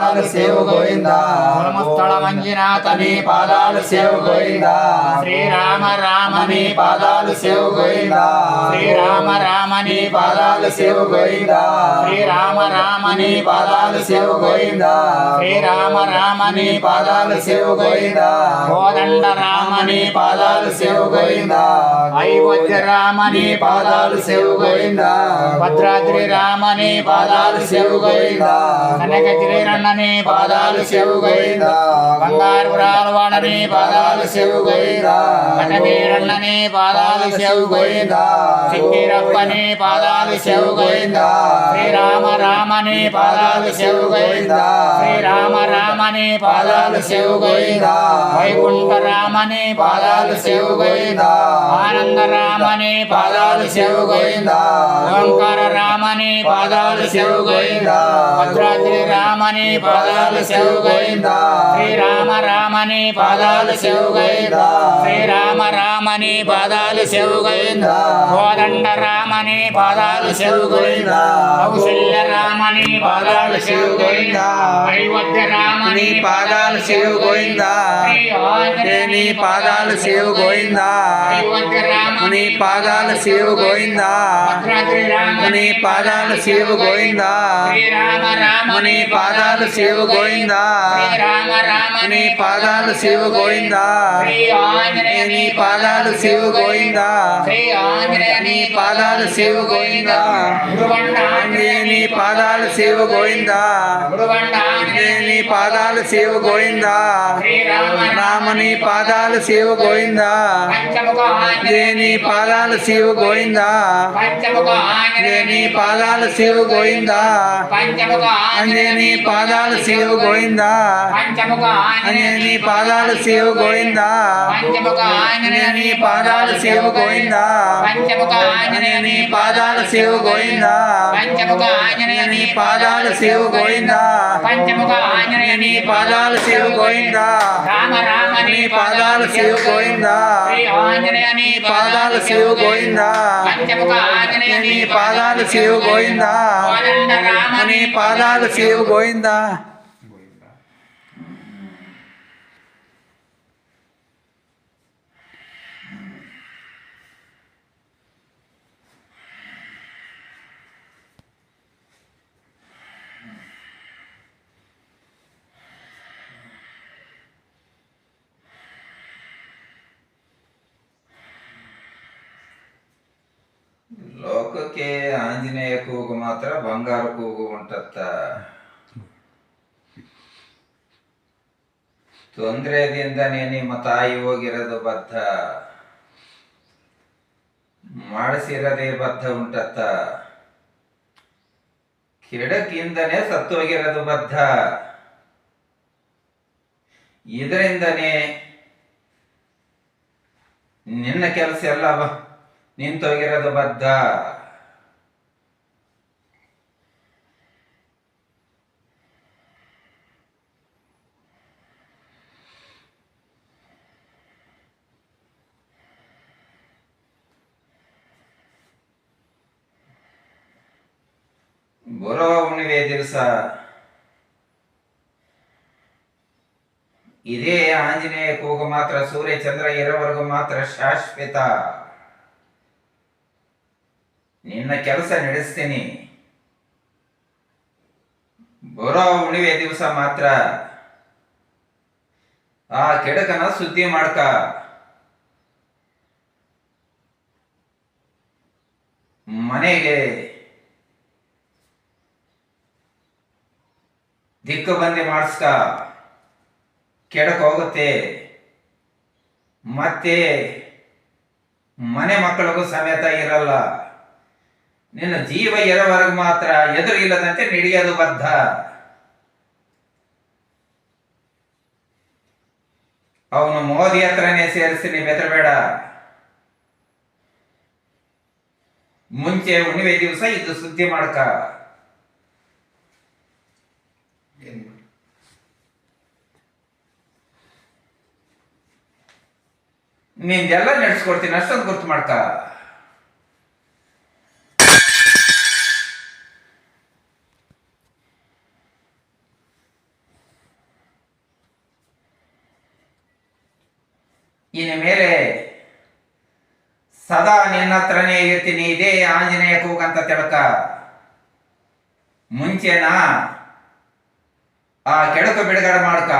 పాదాలు సేవు గోవిందా ధర్మస్థల మంజునాథ నీ పాదాలు సేవు గోవిందా శ్రీరామ రామ నీ పాదాలు సేవు గోవిందా శ్రీరామ రామ నీ పాదాలు సేవు గోవిందా శ్రీరామ రామ నీ పాదాలు సేవు గోవిందా శ్రీరామ రామ నీ పాదాలు సేవు గోవిందా కోదండ రామ నీ పాదాలు సేవు గోవిందా అయోధ్య రామని పాదాలు సేవు గోవిందా భద్రాద్రి రామని పాదాలు సేవు గోవిందా కనకగిరి పాదాలు సేవు గోవిందా బంగారు రాలవాడని పాదాలు సేవు గోవిందా కటవీరన్నని పాదాలు సేవు గోవిందా సిక్కిరప్పని పాదాలు సేవు గోవిందా రామని పాదాలు సేవు గోవిందా శ్రీరామ రామని పాదాలు సేవు గోవిందా వైకుంఠ రామని పాదాలు సేవు గోవిందా ఆనంద రామని పాదాలు సేవు గోవిందా? ఓంకార రామని పాదాలు సేవు గోవిందా? భద్రాద్రి రామని పాదాలు సేవు గోవిందా? శ్రీరామ రామని పాదాలు సేవు గోవిందా? శ్రీరామ రామని పాదాలు సేవు గోవిందా? కోదండ రామని పాదాలు సేవు గోవిందా? కౌశల్య రామని పాదాలు సేవు గోవిందా? అయోధ్య రామని పాదాలు సేవు గోవిందా? నీ పాదాలు సేవు గోవిందా? రామని నీ పాదాలు సేవు గోవిందా? భద్రాద్రి రామని నీ పాదాలు సేవు గోవిందా? శ్రీరామ రామ నీ పాదాలు సేవు గోవిందా? శ్రీరామ రామ నీ పాదాలు శ్రీ ఆంజనేయ నీ పాదాలు శ్రీ ఆంజనేయ నీ పాదాలు సేవు గోవిందా? గురువండ నీ పాదాలు సేవు గోవిందా? గురువండ నీ పాదాలు సేవు గోవిందా? శ్రీరామ రామ నీ పాదాలు సేవు గోవిందా? పంచముఖ ఆంజనేయ నీ పాదాలు సేవు గోవిందా? పంచముఖ ఆంజనేయ నీ పాదాలు సేవు గోవిందా? పంచముఖ అనే ఆంజనేయ నీ పాదాలు సేవు గోవిందా? పంచముఖ అనే ఆంజనేయ నీ పాదాలు సేవు గోవిందా? పంచముఖ అనే ఆంజనేయ నీ పాదాలు సేవు గోవిందా? పంచముఖ అనే ఆంజనేయ నీ పాదాలు సేవు గోవిందా? పంచముఖ ఆంజనేయ నీ పాదాలు సేవు గోవిందా? పంచముఖ ఆంజనేయ నీ పాదాలు గోవిందా? రామ రామ నీ పాదాలు శ్రీ ఆంజనేయ నీ పాదాలు గోవిందా? పంచముఖ ఆంజనేయ నీ పాదాలు రామ నీ పాదాలు గోవిందా? ಲೋಕಕ್ಕೆ ಆಂಜನೇಯ ಕೂಗು ಮಾತ್ರ ಬಂಗಾರ ಕೂಗು ಉಂಟತ್ತ ತೊಂದರೆದಿಂದನೇ ನಿಮ್ಮ ತಾಯಿ ಹೋಗಿರೋದು ಬದ್ಧ. ಮಾಡಿಸಿರದೇ ಬದ್ಧ ಉಂಟತ್ತ. ಸತ್ತು ಸತ್ತೋಗಿರೋದು ಬದ್ಧ. ಇದರಿಂದನೇ ನಿನ್ನ ಕೆಲಸ ಎಲ್ಲ ನಿಂತೋಗಿರೋದು ಬದ್ಧ. ಬರೋ ಹುಣ್ಣಿಮೆ ದಿವಸ ಇದೇ ಆಂಜನೇಯ ಕೂಗು ಮಾತ್ರ, ಸೂರ್ಯ ಚಂದ್ರ ಇರೋವರೆಗೂ ಮಾತ್ರ ಶಾಶ್ವತ. ನಿನ್ನ ಕೆಲಸ ನಡೆಸ್ತೀನಿ. ಬರೋ ಹುಣ್ಣಿಮೆ ದಿವಸ ಮಾತ್ರ. ಆ ಕೆಡಕನ ಸುದ್ದಿ ಮಾಡ್ಕ. ಮನೆಗೆ ದಿಕ್ಕು ಬಂದಿ ಮಾಡಿಸ್ಕ. ಕೆಡಕ್ ಹೋಗುತ್ತೆ. ಮತ್ತೆ ಮನೆ ಮಕ್ಕಳಿಗೂ ಸಮೇತ ಇರಲ್ಲ. ನಿನ್ನ ಜೀವ ಇರೋವರೆಗೂ ಮಾತ್ರ ಎದುರು ಇಲ್ಲದಂತೆ ನಡೆಯೋದು ಬದ್ಧ. ಅವನು ಮೋದಿ ಹತ್ರನೇ ಸೇರಿಸ್ತೀನಿ ಬೆದರಬೇಡ. ಮುಂಚೆ ಹುಣ್ಣಿಮೆ ದಿವಸ ಇದು ಸುದ್ದಿ ಮಾಡ್ಕ. ನಿಂದೆಲ್ಲ ನಡೆಸ್ಕೊಡ್ತೀನಿ, ಅಷ್ಟೊಂದು ಗುರ್ತು ಮಾಡ್ತಾ. ಇನ್ನು ಮೇಲೆ ಸದಾ ನಿನ್ನ ಹತ್ರನೇ ಇರ್ತೀನಿ, ಇದೇ ಆಂಜನೇಯ ಕೂಗಂತ ತಿಳ್ಕ. ಮುಂಚೆನಾ ಆ ಕೆಡಕು ಬಿಡುಗಡೆ ಮಾಡ್ಕ.